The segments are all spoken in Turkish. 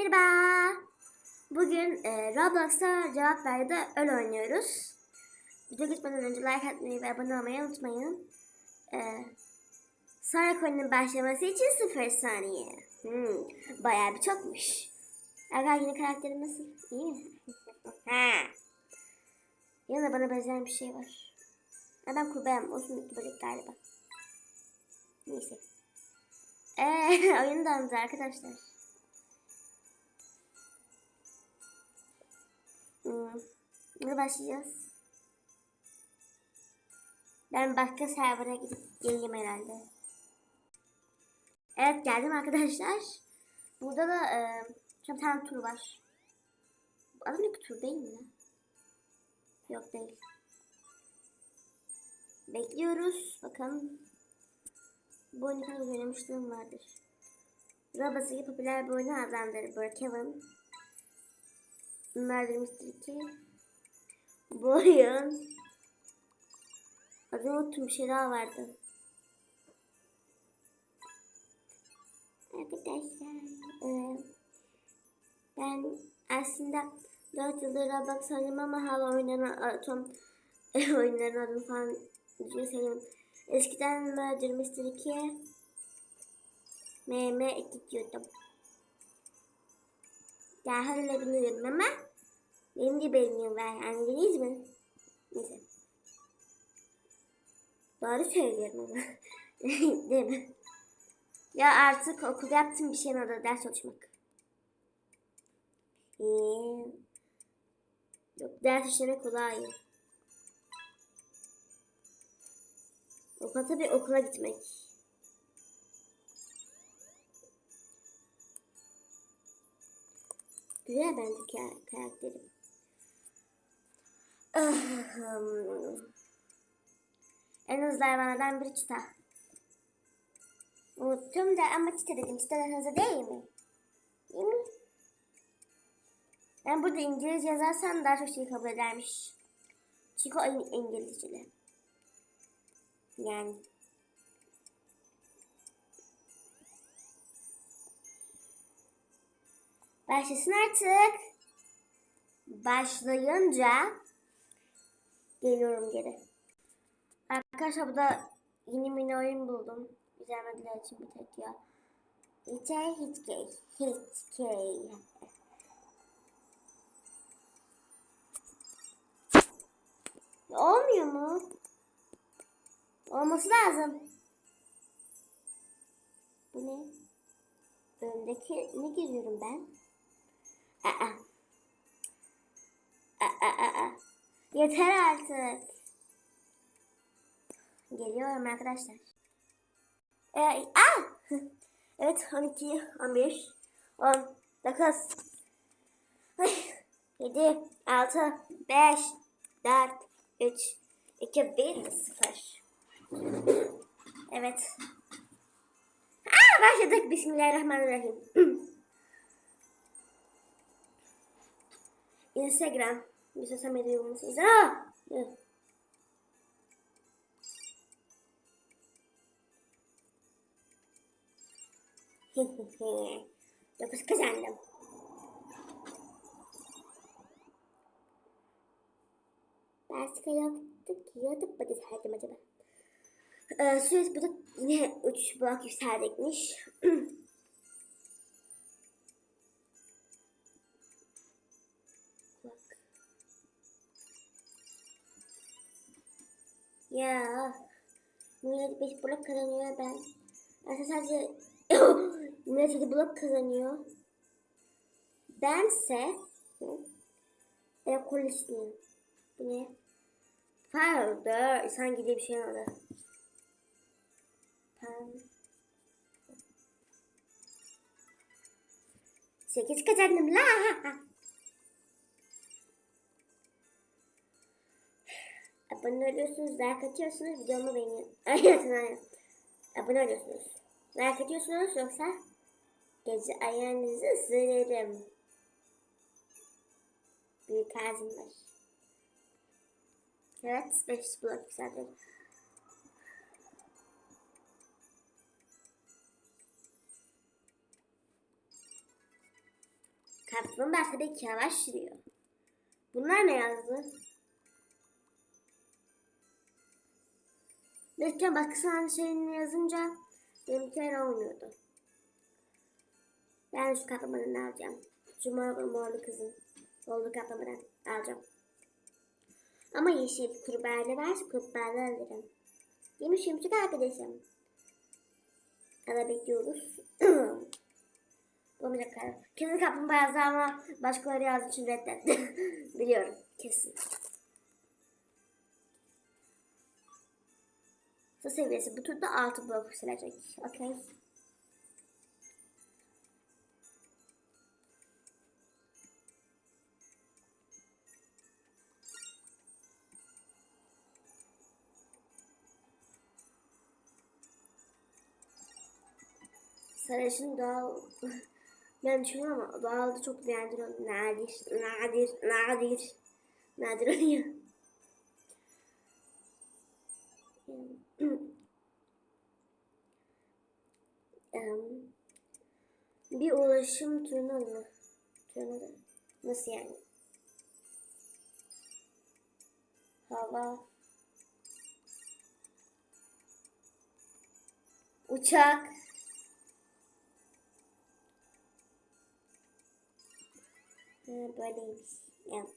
Merhaba. Bugün e, Roblox'ta cevap verdi öl oynuyoruz. Video gitmeden önce like atmayı ve abone olmayı unutmayın. E, sonra konunun başlaması için 0 saniye. Hmm, bayağı bir çokmuş. Ergal yeni karakterin nasıl? İyi mi? ha. Yanında bana benzeyen bir şey var. Ha, ben kurbayam. O sümüklü böcek galiba. Neyse. Eee oyun dandı arkadaşlar. Hmm. Nasıl başlayacağız? Ben başka server'a gidip geleyim herhalde. Evet geldim arkadaşlar. Burada da e, bir tane tur var. Az önceki tur değil mi? Yok değil. Bekliyoruz. Bakalım. Bu oyunu kadar oynamışlığım vardır. Roblox gibi popüler bir oyunu adlandırır Brookhaven. Murder Mystery 2. Bu oyun. Adını unuttum bir şey daha vardı. Arkadaşlar. E, ben aslında 4 yıldır Roblox oynuyorum ama hala oynanan Atom oyunların adını falan düzgün. Eskiden Murder Mystery 2'ye MM2 diyordum. Bilmiyorum ama benim de benim var. Anladınız mı? Neyse. Doğru söylüyorum ama. Değil mi? Ya artık okulda yaptığım bir şeyin adı ders çalışmak. Ee, yok ders işlemek kolay. Okula tabii okula gitmek. Güzel bence ka- karakterim. En hızlı hayvanlardan biri çita. Unuttum da ama çita dedim. Çita da hızlı değil mi? Değil mi? Ben burada İngilizce yazarsam daha çok şey kabul edermiş. Çünkü o İng- İngilizceli. Yani. Başlasın artık. Başlayınca geliyorum geri. Arkadaşlar burada yeni mini oyun buldum. İzlemediler için bir tek ya. Hiç hiç gay. Hiç gay. Olmuyor mu? Olması lazım. Bu ne? Öndeki ne giriyorum ben? Aa. Aa, aa. Yeter artık. Geliyorum arkadaşlar. Ee, aa! evet 12, 11, 10, 9, 7, 6, 5, 4, 3, 2, 1, 0. Evet. Aa, başladık. Bismillahirrahmanirrahim. Instagram. Bir sosyal medya uygulaması. Aa! Hı. Dokuz kazandım. Başka yoktu ki. Yatıp mı deseydim acaba? Ee, Suez burada yine 3 blok yükseldikmiş. Ya. Millet 5 blok kazanıyor ben. Aslında sadece Millet 7 blok kazanıyor. Bense Ekolistliyim. Bu ne? Powder. Sanki diye bir şey oldu. Tamam. Sekiz kazandım la. Abone oluyorsunuz, like atıyorsunuz, videomu beğeniyor. Aynen. Abone oluyorsunuz. Like atıyorsunuz yoksa gece ayağınızı ısırırım. Büyük ağzım var. Evet, 5 blok yükseldim. Kaplumbağa tabii ki yavaş yürüyor. Bunlar ne yazdı? Belki baksana şeyini yazınca benimkiler olmuyordu. Ben şu kaplamanını alacağım. Şu mor, morlu kızın. Morlu kaplamanı alacağım. Ama yeşil kurbağalı var. Kurbağalı alırım. Yemiş yumuşak arkadaşım. Alabiliyoruz. Olmayacak karar. Kesin kaplumbağa yazdı ama başkaları yazdığı için reddetti. Biliyorum. Kesin. Su seviyesi bu turda 6 blok yükselecek. Okey. Sarışın doğal ben düşünüyorum ama doğalda çok nadir nadir nadir nadir nadir oluyor. Bir ulaşım turuna mı? Turuna da. Nasıl yani? Hava. Uçak. Böyleymiş. Yani.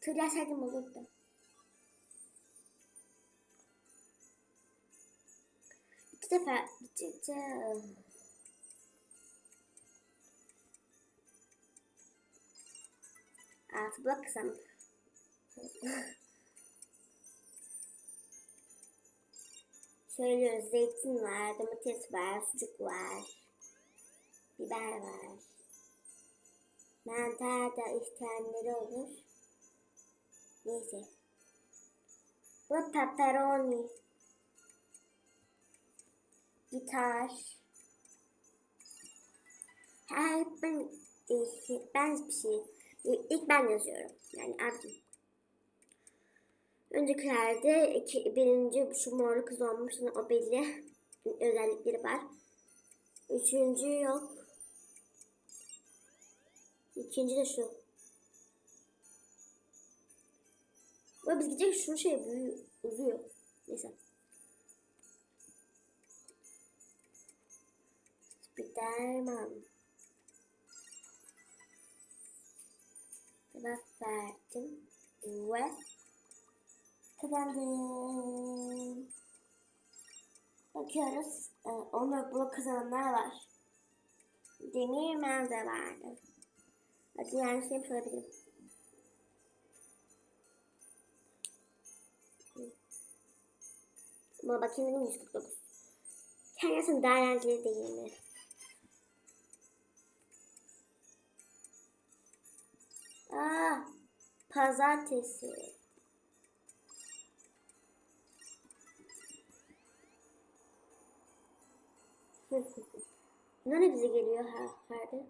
Tur yazsaydım olurdu. Defa gidince... Altı blok kısam. Söylüyoruz zeytin var, domates var, sucuk var, biber var. Mantar da isteyenleri olur. Neyse. Bu pepperoni. Gitar. Her ben ben bir şey. İlk ben yazıyorum. Yani abim. Öncekilerde iki, birinci şu morlu kız olmuş. O belli. Özellikleri var. Üçüncü yok. İkinci de şu. Ama biz gidecek şu şey büyüyor, uzuyor. Neyse. Spiderman. Cevap verdim. Ve kazandım. Bakıyoruz. Ee, Onur blok kazananlar var. Demir Menze vardı. Hadi yani şey yapabilirim. Ama bakayım dedim 149. Kendisi daha eğlenceli değil mi? Pazartesi. Ne bize geliyor her, her de?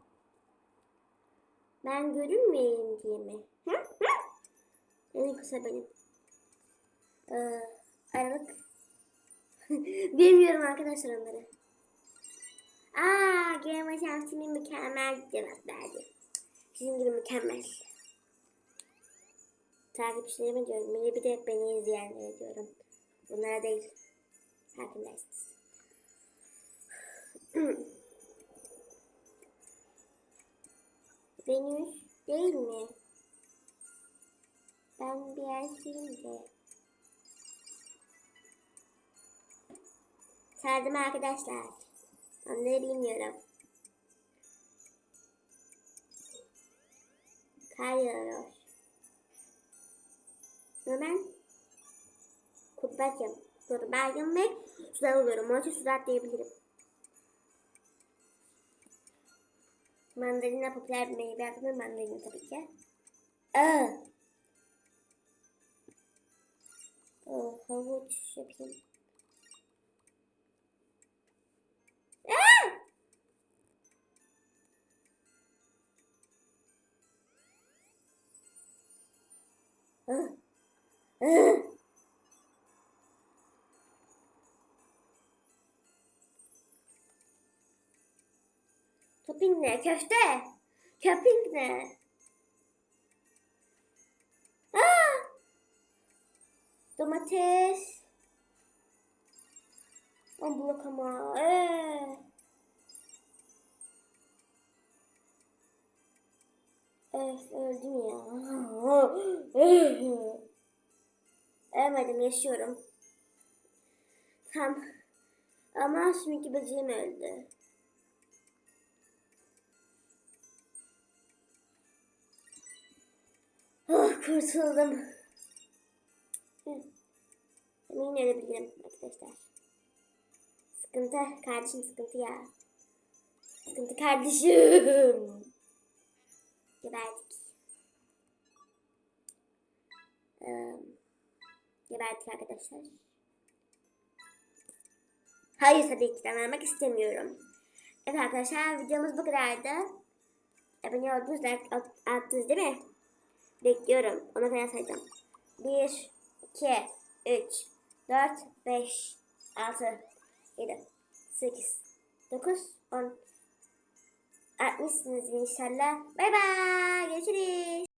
Ben görünmeyeyim diye mi? En kısa benim. Ee, Aralık. Bilmiyorum arkadaşlar onları. Aa, Game Şansı'nın mükemmel cevap verdi. Sizin gibi mükemmel. Takipçilerime diyorum. Beni bir de beni izleyenlere diyorum. Bunlara değil. Farkındaysınız. Venüs değil mi? Ben bir erkeğim de. Sardım arkadaşlar. Onları bilmiyorum. Kar yağıyor. Hemen kurbaçım. Kurbaçım ve sular alıyorum. Onun için sular. Mandalina popüler bir meyve hakkında mandalina tabii ki. Aa. Oh, havuç yapayım. Aa! Ah. Topin ne? Köfte. Köpük ne? Aa! Domates. Ambulak ama. Ee. Öf öldüm ya. Ölmedim yaşıyorum. Tam. Ama şimdiki böceğim öldü. Oh kurtuldum. Yine ölebilirim arkadaşlar. Sıkıntı kardeşim sıkıntı ya. Sıkıntı kardeşim. Geberdik. Ee, geberdik arkadaşlar. Hayır tabii ki de vermek istemiyorum. Evet arkadaşlar videomuz bu kadardı. Abone oldunuz, like at- attınız değil mi? Bekliyorum. Ona kadar sayacağım. 1, 2, 3, 4, 5, 6, 7, 8, 9, 10. Atmışsınız inşallah. Bay bay. Görüşürüz.